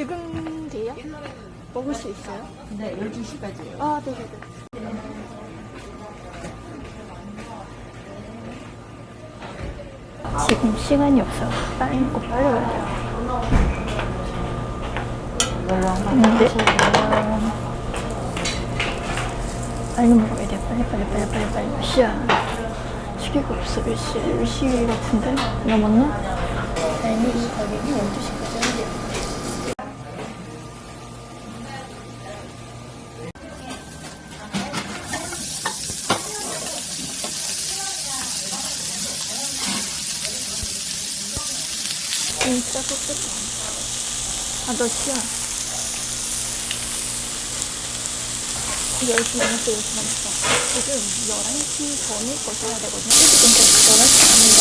지금 돼요? 먹을 수 있어요? 네, 12시까지요. 아, 네네네. 지금 시간이 없어요. 빨리 먹고 빨리 가야 돼요. 근데 빨리 먹어야 돼. 빨리 빨리 빨리 빨리 빨리 몇 시야? 시계가 없어. 몇 시야? 10시 같은데? 넘었나? 아니, 이 가격이 12시까지 한대요. 진짜 좋겠다. 아, 몇 시야? 10시 넘었어, 10시 넘었어. 지금 11시 전에 거셔야 되거든요. 근데 11시 아닌데?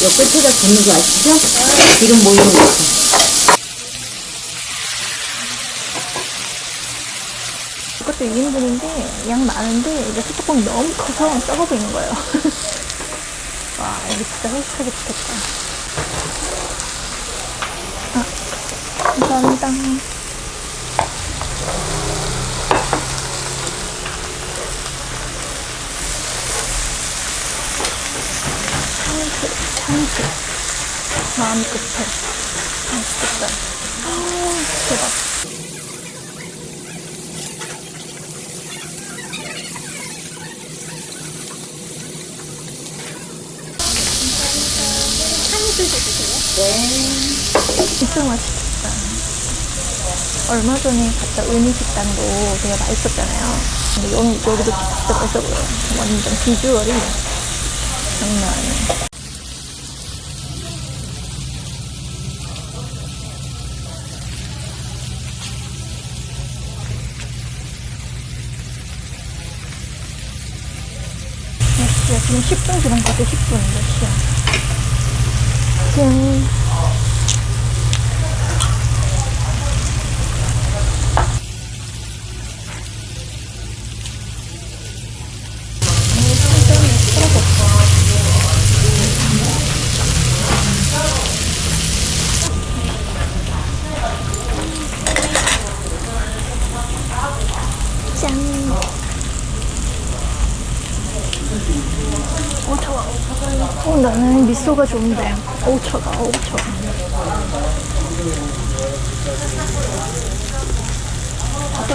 요 끝에가 분위기 아시죠? 지금 모이는 곳. 이것도 2인분인데 양 많은데 이게 소뚜껑이 너무 커서 썩어 보이는 거예요. 와 이게 진짜 헬스하게 좋겠다. 아 감사합니다. 참새 참새 마음 급해 맛있겠다. 아 대박. 진짜 맛있겠다. 얼마 전에 갔다 은희 식당도 되게 맛있었잖아요. 근데 여기, 여기도 진짜 맛있어 보여요. 완전 비주얼이 장난 아니에요. 지금 10분 지났거든, 10분. 몇 시야? 지금 짠. 오, 좋아. 어, 미소가 좋은데. 5초다, 5초.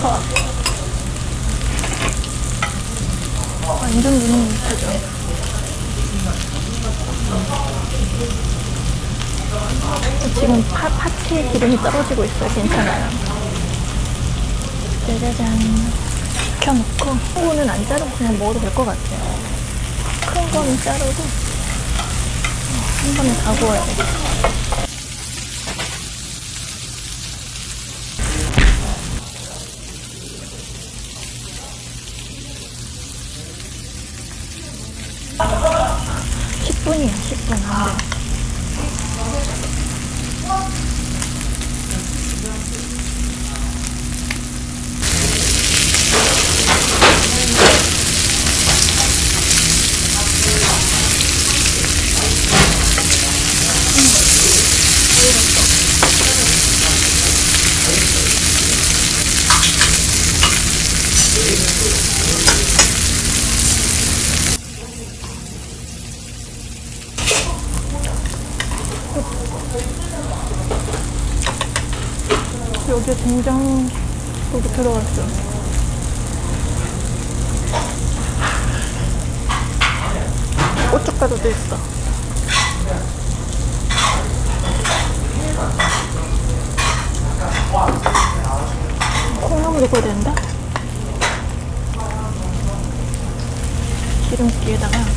아. 완전 눈이 못하죠. 지금 파, 파츠에 기름이 떨어지고 있어요. 괜찮아요. 짜자잔. 켜놓고, 이거는 안 자르고 그냥 먹어도 될 것 같아요. 큰 거는 자르고, 한 번에 다 구워야 돼. 십분이야 10분. 안 돼. 여기에 된장 여기 들어갔어. 고춧가루도 있어. 넣어야 된다? 기름기에다가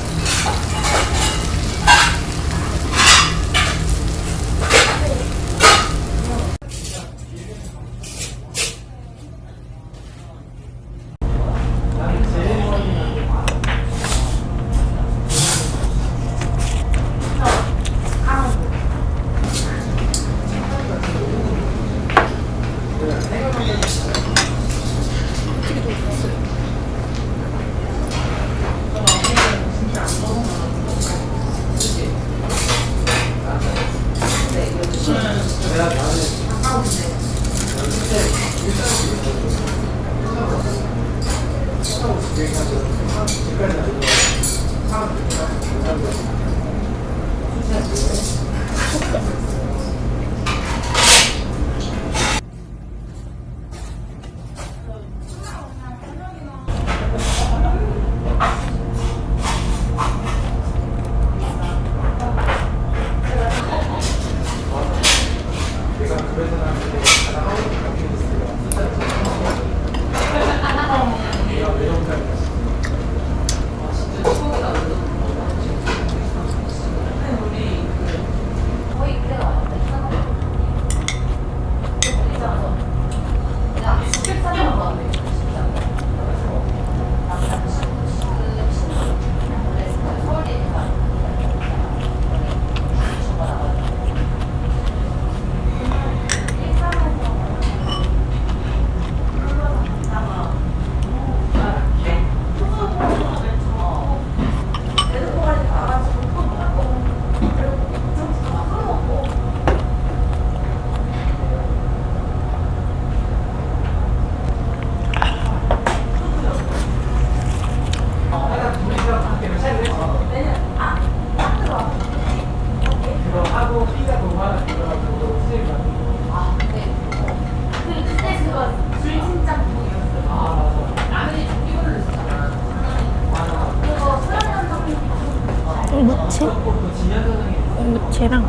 무채랑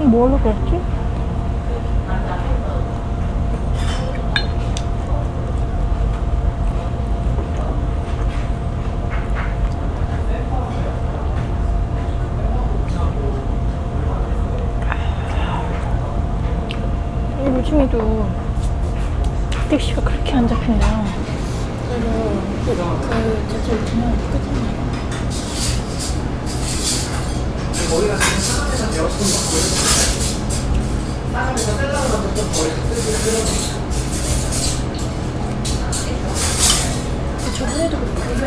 음, 뭘로 그랬지? 요즘에도 택시가 그렇게 안 잡힌대요. 그래서 그 제주 오시면 끝이네요. 저번에도 그렇고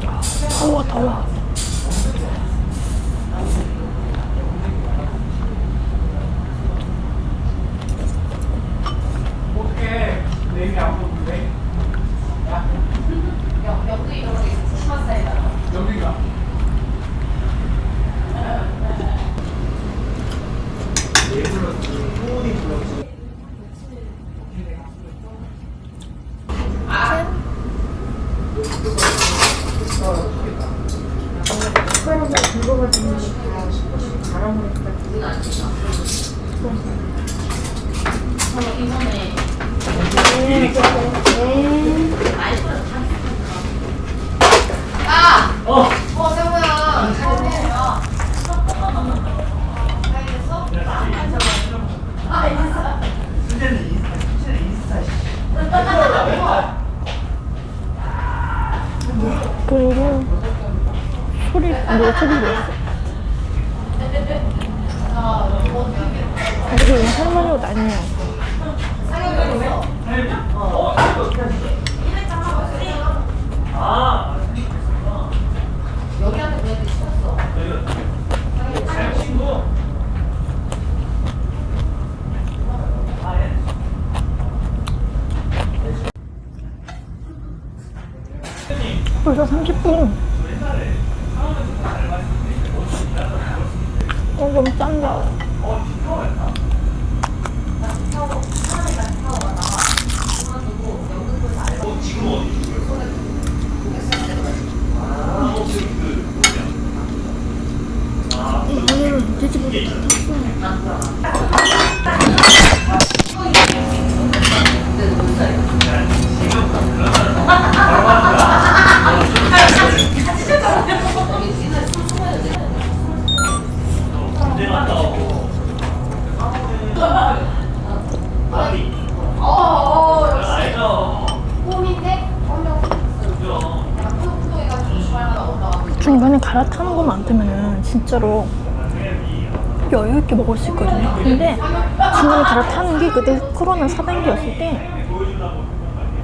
더워. 어떻 소리, 너 소리, 뭐 소리 냈어. 그리고 이 할머니 옷 아니에요 벌써 30분. 어, 너무 짠다. 오늘 돼지고기 다 탔어. 중간에 갈아타는 것만 안 뜨면은 진짜로 여유 있게 먹을 수 근데 중간에 갈아타는 게 그때 코로나 4단계였을 때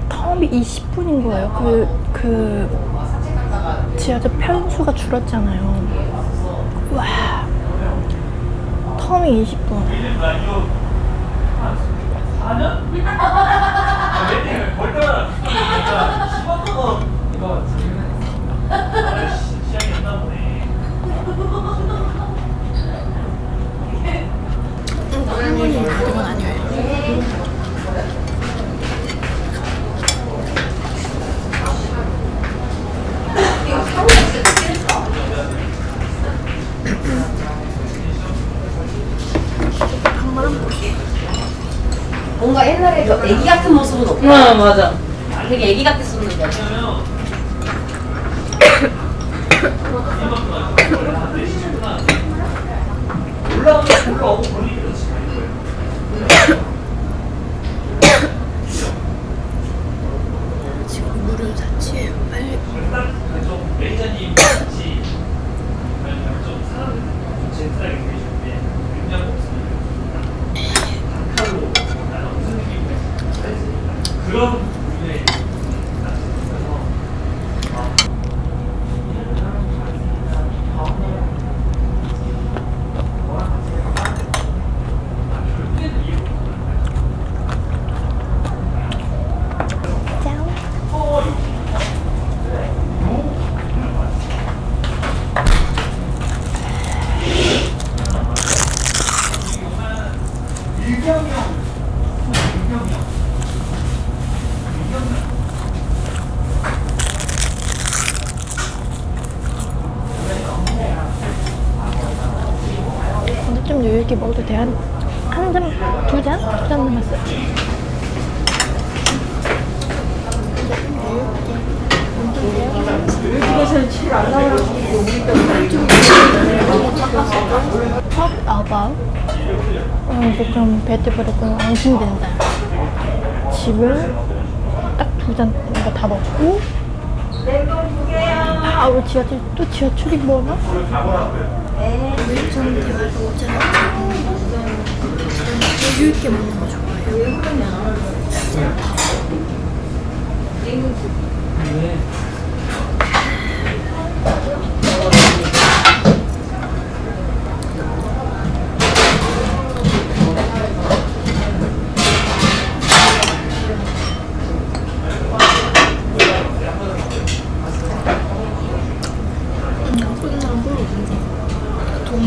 텀이 20분인 거예요. 그, 그 지하철 편수가 줄었잖아요. 와, 텀이 20분. 할머니 그건 아니에요. 뭔가 옛날에 그 애기 같은 모습은 없고 아 맞아. 되게 애기 같았었는데 지금 물은 자취해요. 빨리. 매니저님 같이 좀 사람 좀 젠틀하게 보이시는데 굉장히 없으니까 단칼로 나는 무슨 느낌이야 그런 분의 그래서 짠. 근데 좀 여유 있게 먹어도 돼. 한, 한 잔, 두 잔? 두 잔 남았어요. Talk about 어, 조금 배트버렸고 안심된다. 집을 딱 두잔 이거 다 먹고 바로 지하철 또 지하철이 뭐나? 좀 대화를 오잖아. 여유 있게 먹는 거 좋아해요.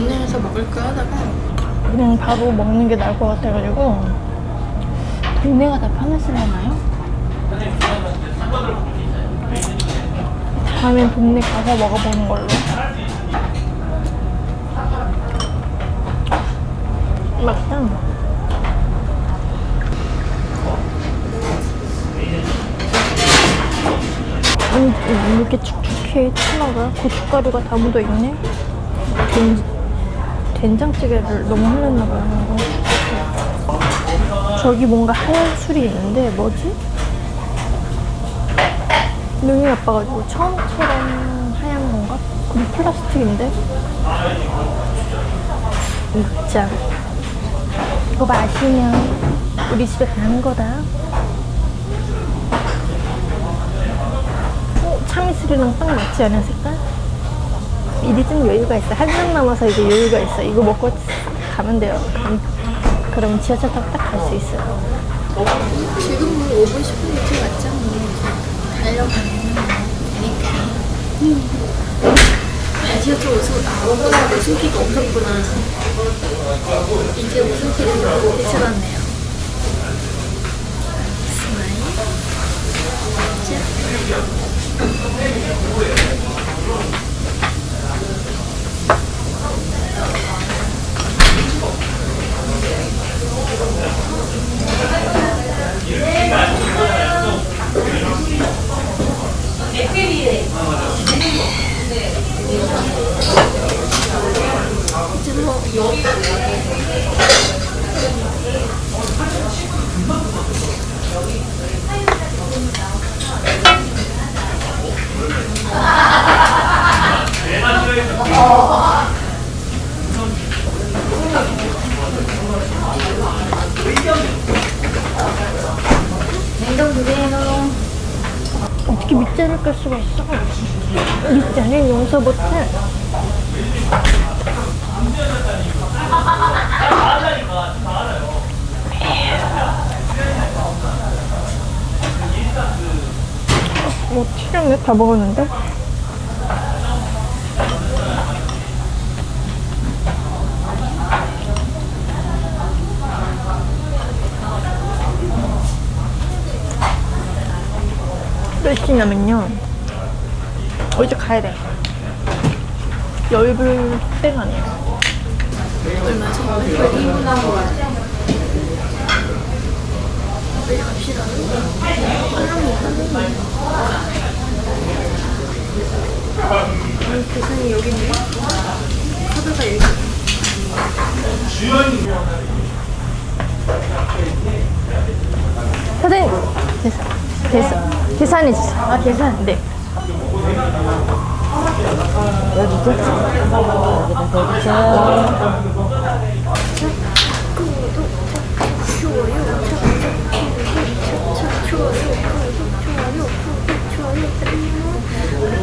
동네에서 먹을까 하다가 그냥 바로 먹는 게 나을 것 같아가지고 동네가 다 편하시려나요? 다음엔 동네 가서 먹어보는 걸로. 맛있다. 음, 음, 이렇게 축축해 차나가? 고춧가루가 다 묻어있네? 된, 된장찌개를 너무 흘렸나 봐요 저기 뭔가 하얀 술이 있는데 뭐지? 눈이 나빠가지고 처음처럼 하얀 건가? 그리고 플라스틱인데? 입장. 이거 마시면 우리 집에 가는 거다. 어, 참이슬이랑 딱 맞지 않은 색깔? 일이 좀 여유가 있어. 한장 남아서 이제 여유가 있어. 이거 먹고 가면 돼요. 그럼, 그럼 지하철 타고 딱 갈 수 있어요. 지금 뭐 5분 10분 이렇게 맞잖아. 달려가면 되니까. 아, 지하철 아, 오늘 웃음기가 없었구나. 이제 웃음기를 괜찮았네요. 스마일. 이 제 뭐, 냉동 두개로 어떻게 밑자를 깔 수가 있어? 밑자를 용서 못해. 뭐 튀겼네? 다 먹었는데? 몇 시냐면요. 어, 이제 가야 돼. 열불 때가 아니에요. 얼마지? 거의 2분 남은 거 같아. 빨리 갑시다. 빨리 빨리. 아니, 계산이 여기 있네. 카드가 여기. 사장님! 계산. 계산. 계산해 주세요. 아, 계산? 네. 여기죠? 여기다.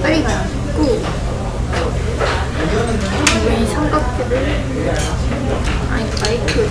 빨리 가요. 구. 이 삼각대를 아니 마이크